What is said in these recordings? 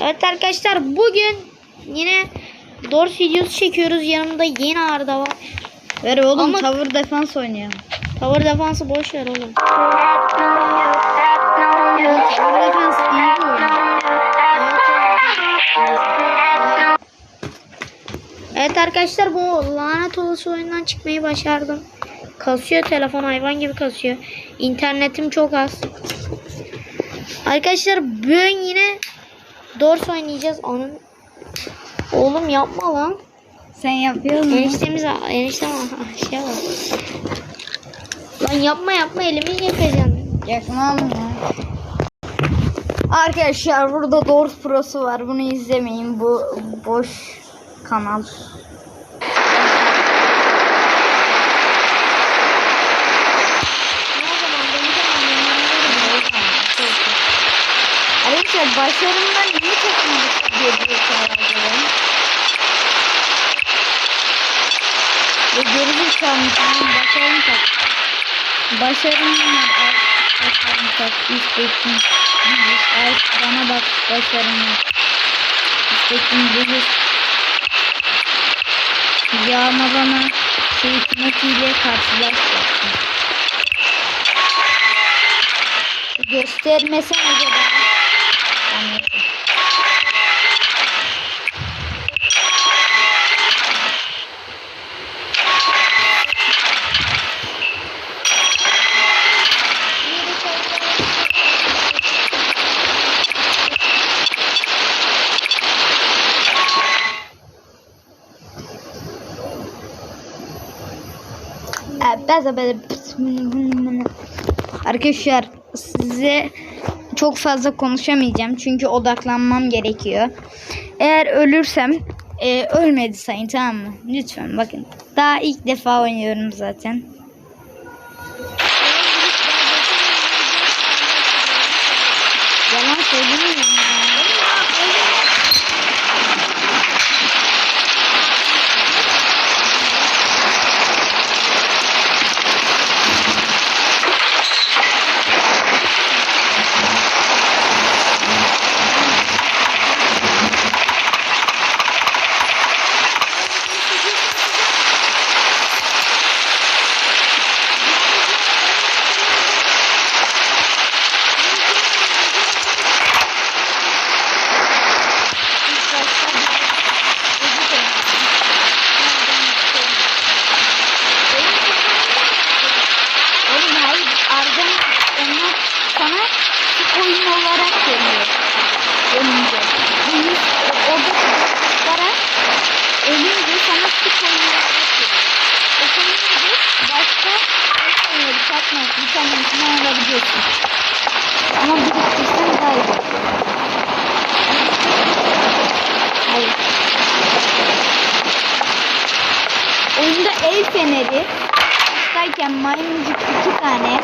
Evet arkadaşlar bugün yine Dors videosu çekiyoruz. Yanımda yeni Arda var. Ver oğlum Ama- tavır defans oynayalım. Tower defansı boş ver oğlum. Tavır defans iyi oyun. Evet arkadaşlar bu lanet olası oyundan çıkmayı başardım. Kasıyor telefon hayvan gibi kasıyor. İnternetim çok az. Arkadaşlar bugün yine Dors oynayacağız. Onun Oğlum yapma lan. Sen yapıyor musun? Eniştemiz eniştem şey var. Lan yapma yapma elimi yakacaksın. Yakmam ya. Arkadaşlar burada Dors Pro'su var. Bunu izlemeyin. Bu boş kanal. Ne zaman beni de Arkadaşlar başlarından niye çekmedik diye diyor herhalde. Ve geri bir kalmışım. Başarım tak. Başarım var. Ay, Başarım tak. İstedim. Ay bana bak başarım var. İstedim bilir. Yağma bana şey hikmetiyle karşılaştırsın. Göstermesen acaba. Arkadaşlar size çok fazla konuşamayacağım çünkü odaklanmam gerekiyor. Eğer ölürsem e, ölmedi sayın tamam mı? Lütfen bakın. Daha ilk defa oynuyorum zaten. Yalan söylemiyorum ya. Oğlum hayır Arden onlar sana şu oyun olarak geliyor. Önünce. Oyun, orada çocuklara oyun olarak geliyor. O oyunu başka oyunları satmak, vitaminini alabiliyorsun. Ama biriktirsen daha iyi. Hayır. Oyunda el feneri Baştayken maymuncuk iki tane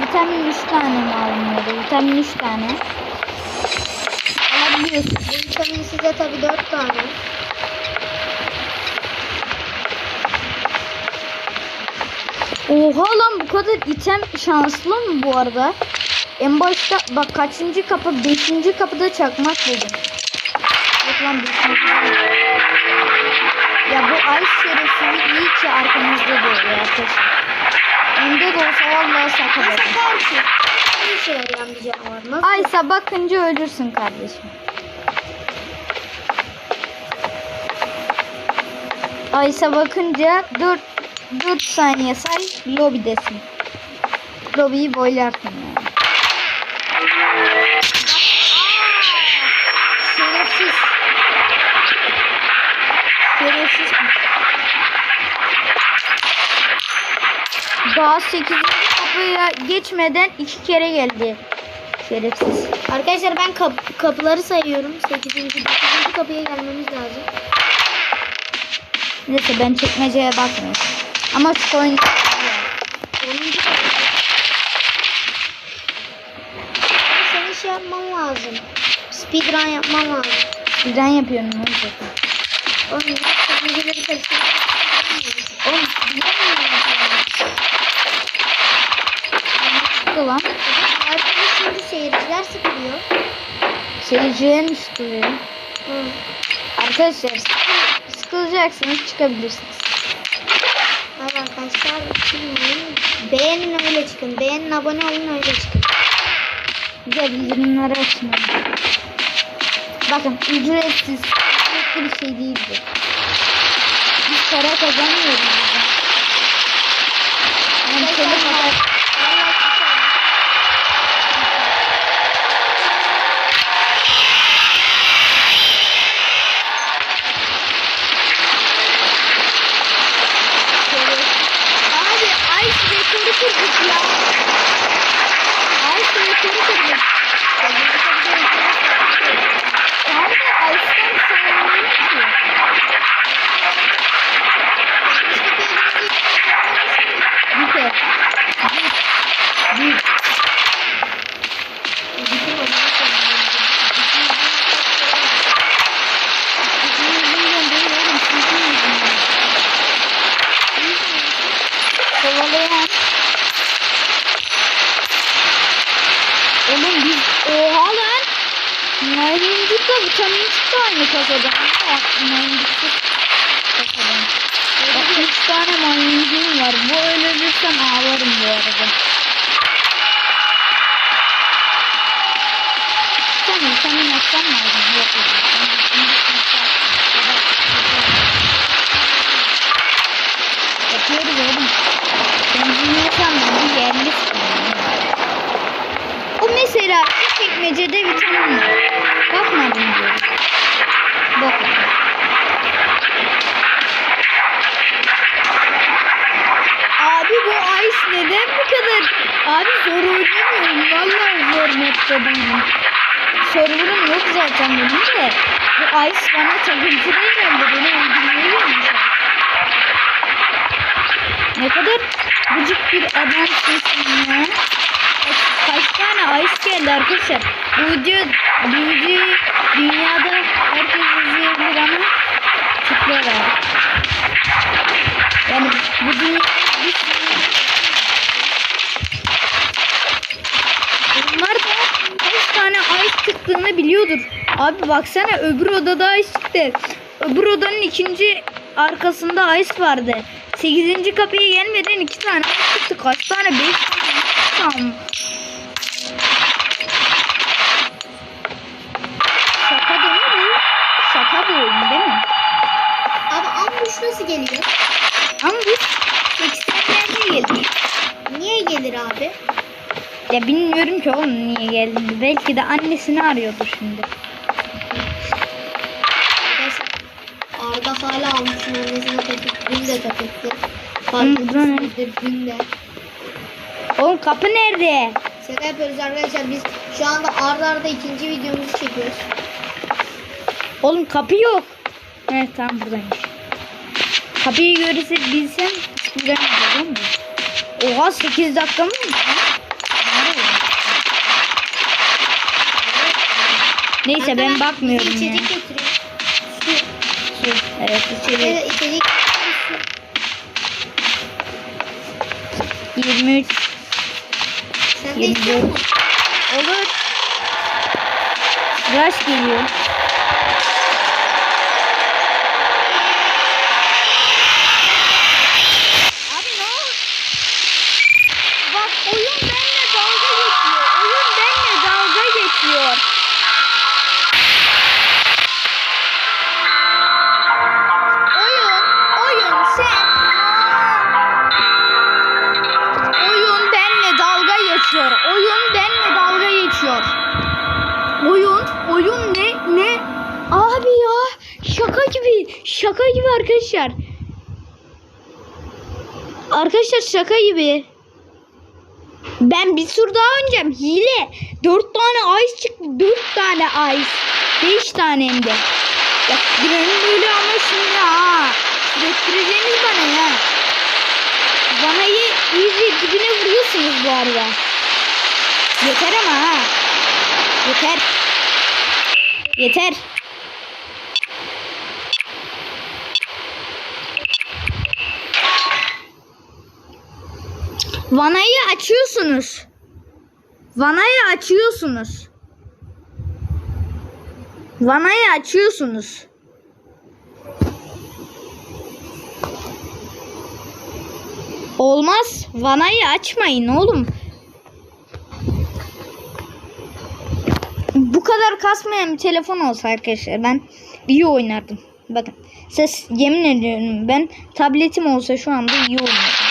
vitamin üç tane mi alınıyordu? Vitamin üç tane alabiliyorsun. Bu vitamin size tabi 4 tane. Oha lan bu kadar item şanslı mı bu arada? En başta bak kaçıncı kapı? Beşinci kapıda çakmak buldum. Yok lan beşinci. Ya bu ay şerefsizi iyi ki arkamızda duruyor arkadaşlar. Önde de olsa vallahi sakaladım. Belki. Bir işe yarayan bir canavar. Nasıl? Aysa bakınca ölürsün kardeşim. Aysa bakınca 4 4 saniye say lobidesin. Lobiyi boylarsın yani. Şerefsiz. Şerefsiz. Daha 8. kapıya geçmeden iki kere geldi. Şerefsiz. Arkadaşlar ben kap- kapıları sayıyorum. 8. 9. kapıya gelmemiz lazım. Neyse ben çekmeceye bakmıyorum. Ama şu oyun 10. kapı. Senin şey yapman lazım. Speedrun yapman lazım. birden yapıyorum. ne olacak? Oğlum ya teknolojileri karıştırmak. Oğlum bilemiyorum. Ne lan? Artık şimdi seyirciler sıkılıyor. Seyirciye mi sıkılıyor? Hı. Arkadaşlar sıkılacaksınız çıkabilirsiniz. Arkadaşlar çıkmayın. Beğenin öyle çıkın. Beğenin abone olun öyle çıkın. Güzel bildirimleri açın. Bakın ücretsiz. Ücretli bir şey değildir. Biz para kazanmıyoruz. Yani şöyle kadar Abi Ice rekoru kırdık ya. Ice rekoru kırdık. Tamam da Ice'dan sayılmıyor ki. Bitti. Bitti. Sizin yüzünden değil oğlum, sizin yüzünden. Kovalayan. Oğlum biz oha lan. Maymuncukla vitamincik de aynı kasadan. Ah, Maymuncuk kasadan. Bak üç tane maymuncuğum var. Bu ölürsem ağlarım bu arada. Sen vitamin atsan lazım. Yok. Yapıyoruz oğlum. Benzin yaşamdan bir yerli O mesela şu çekmecede vitamin var. Bakmadım diyorum. Bakın. Abi bu ice neden bu kadar? Abi zor oynamıyorum. Vallahi zor mapte değilim. Server'ım yok zaten benim de. Bu ice bana takıntılı herhalde. Beni öldürmeye gelmiş. Ne kadar gıcık bir adamsın ya. Kaç, tane ice geldi arkadaşlar. Bu video, bu videoyu dünyada herkes izleyebilir ama tıklayalım. Yani bu dünya bir sürü- Onlar da kaç tane ice çıktığını biliyordur. Abi baksana öbür odada ice çıktı. Öbür odanın ikinci arkasında ice vardı. Sekizinci kapıya gelmeden iki tane ice çıktı. Kaç tane? Beş tane. Tamam. Şaka değil mi bu? Şaka bu oyun değil mi? Abi ambush nasıl geliyor? Ama bu 80'lerde gelir. Niye gelir abi? Ya bilmiyorum ki oğlum niye geldiğini. Belki de annesini arıyordur şimdi. Hala ambushun annesine takıp dün de takıktı. Hı, Fark bu ne? etmişsinizdir dün de. Oğlum kapı nerede? Şaka yapıyoruz arkadaşlar biz şu anda arda arda ikinci videomuzu çekiyoruz. Oğlum kapı yok. Evet tamam buradaymış. Kapıyı görürse bilsem bilemez değil mi? Oha 8 dakika mı? Neyse ben bakmıyorum ya. İçecek getiriyor. Evet içeri. Evet içecek su. 23 Sen de Yeni içiyor bir- musun? olur. Rush geliyor. Şaka gibi. Arkadaşlar. Arkadaşlar şaka gibi. Ben bir tur daha oynayacağım. Hile. Dört tane ice çıktı. Dört tane ice. Beş tane hem de. Ya girelim böyle ama şimdi ha. Sürettireceğiniz bana ya. Vanayı iyice dibine vuruyorsunuz bu arada. Yeter ama ha. Yeter. Yeter. Vanayı açıyorsunuz. Vanayı açıyorsunuz. Vanayı açıyorsunuz. Olmaz. Vanayı açmayın oğlum. Bu kadar kasmayan bir telefon olsa arkadaşlar ben iyi oynardım. Bakın ses yemin ediyorum ben tabletim olsa şu anda iyi oynardım.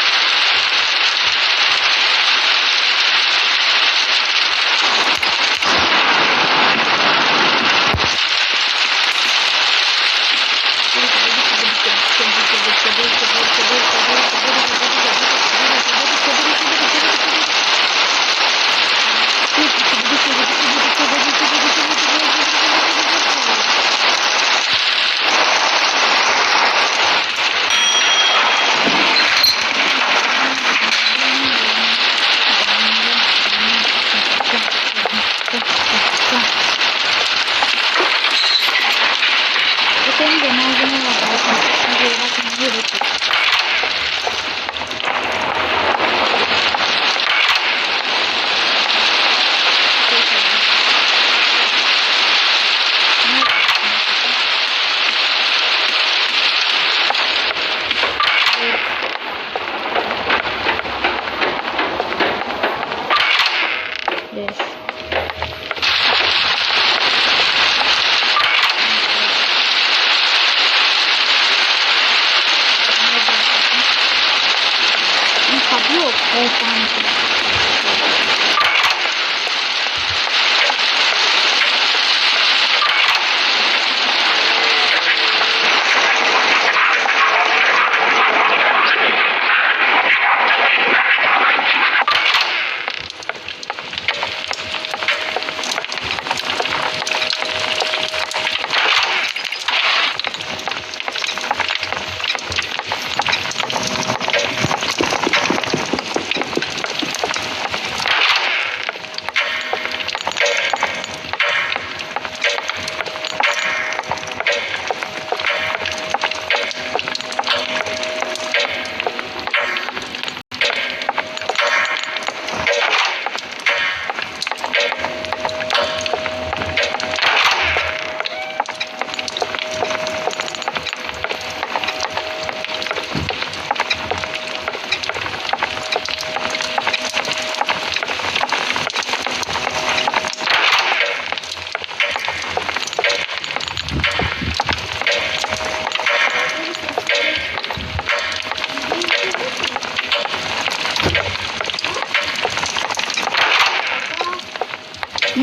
Hı.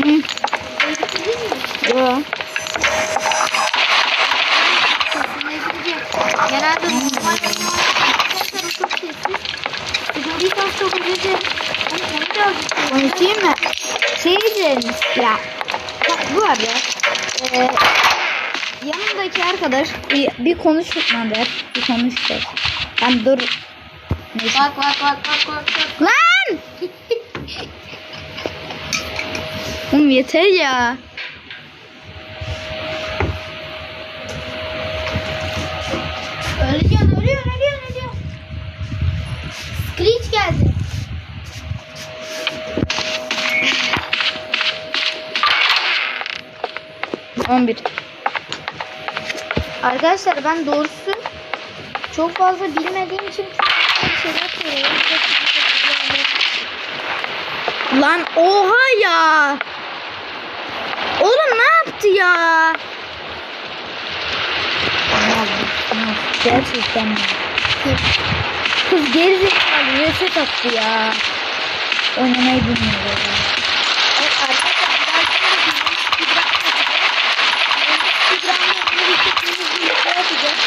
Yo. Genelde normal sesleri çok sessiz. Sigorayı çok Ama onu birazcık Konuşayım mı? Şey ya. Bak bu arada e, yanımdaki arkadaş bir, bir konuşmadı. Bir konuştu. Ben dur. Neyse. Bak bak bak bak bak. bak. Lan! Oğlum yeter ya. Öleceksin, ölüyorsun, ölüyorsun, ölüyorsun. Screech geldi. On bir. Arkadaşlar ben doğrusu çok fazla bilmediğim için bir şeyler söylüyorum. Lan oha ya. Oğlum ne yaptı ya? Gerçekten? Kız gerizekalı reset attı ya. Oynamayı bilmiyor. Evet arkadaşlar bir dahakine de bizim speedrun yapacağız. Bizim speedrun'da onu bitirdiğimiz bir video yapacağız.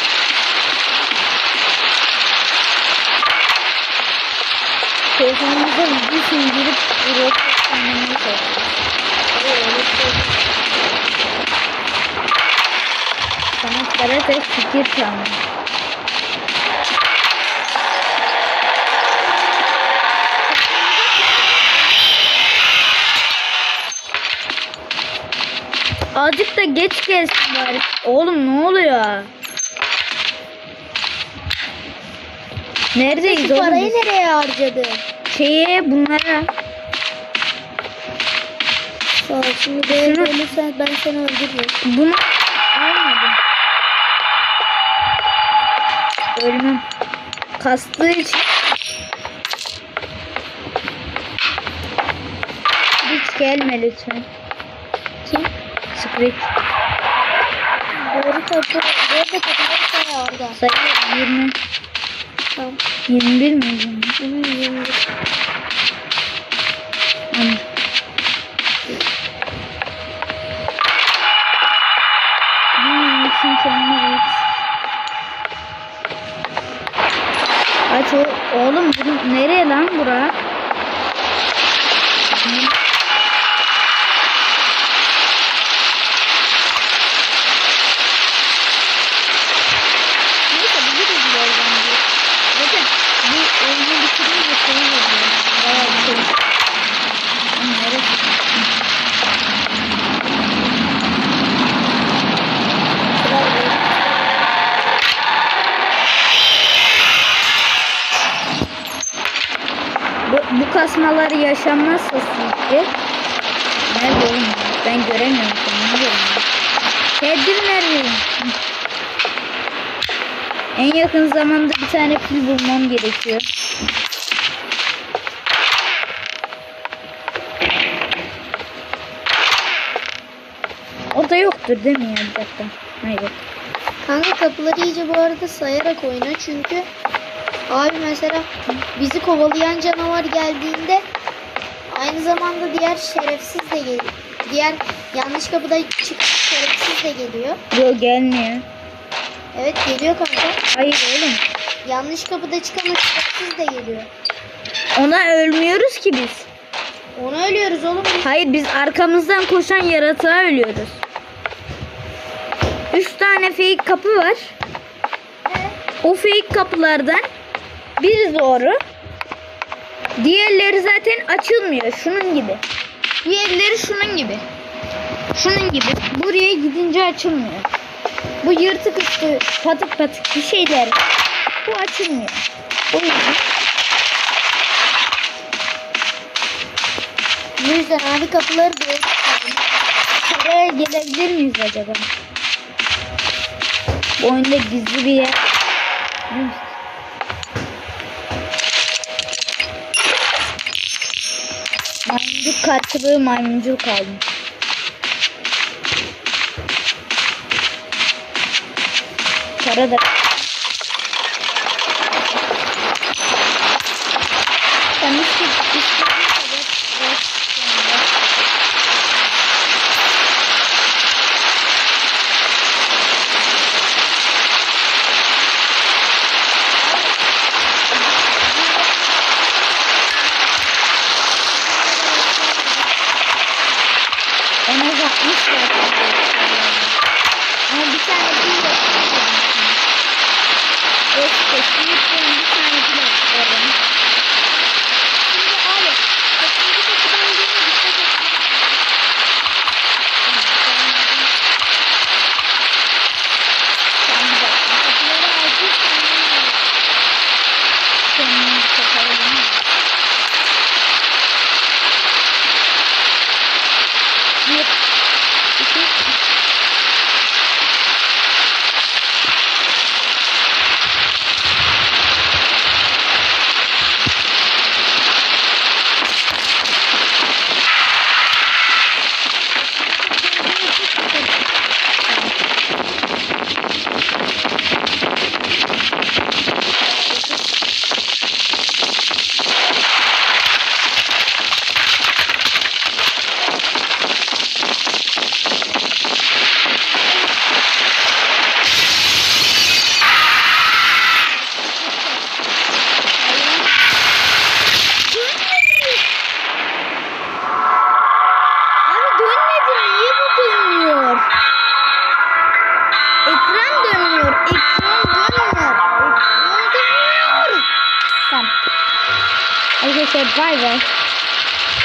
Telefonumuza video sindirip Roblox oynamaya çalışıyoruz. Sanatlara tek fikir çalmak. Azıcık da geç gelsin bari. Oğlum ne oluyor? Neredeyiz Şu oğlum? parayı nereye harcadı? Şeye bunlara Sağ. Şimdi ben, Şunu... ölürsen ben seni öldürürüm. Bunu almadım. Ölmem. Kastığı için. Hiç gelme lütfen. Kim? Script. Doğru kapı. Doğru kapı. Sayı orada. Sayı 20. Tamam. 21 mi? 21. 21. oğlum nereye lan bura? Neyse bu da güzel bence. Zaten bu oyunu bitirince şey oluyor. Bayağı bir şey. Oğlum neresi? Bu, bu kasmalar yaşanmazsa sizce nerede oğlum? Ben göremiyorum? Tedbir nerede? En yakın zamanda bir tane pil bulmam gerekiyor. O da yoktur değil mi ya bir dakika? Hayır. Kanka kapıları iyice bu arada sayarak oyna çünkü abi mesela bizi kovalayan canavar geldiğinde aynı zamanda diğer şerefsiz de geliyor. Diğer yanlış kapıda çıkan şerefsiz de geliyor. Yok gelmiyor. Evet geliyor kanka. Hayır oğlum. Yanlış kapıda çıkan şerefsiz de geliyor. Ona ölmüyoruz ki biz. Onu ölüyoruz oğlum biz. Hayır biz arkamızdan koşan yaratığa ölüyoruz. Üç tane fake kapı var. O fake kapılardan biri doğru. Diğerleri zaten açılmıyor. Şunun gibi. Diğerleri şunun gibi. Şunun gibi. Buraya gidince açılmıyor. Bu yırtık üstü patık patık bir şeyler. Bu açılmıyor. O yüzden Bu yüzden abi kapıları tutalım. Buraya gelebilir miyiz acaba? Bu oyunda gizli bir yer. Biliyor musun? Maymuncuk karşılığı maymuncuk aldım. Para da. Sen işte istediğin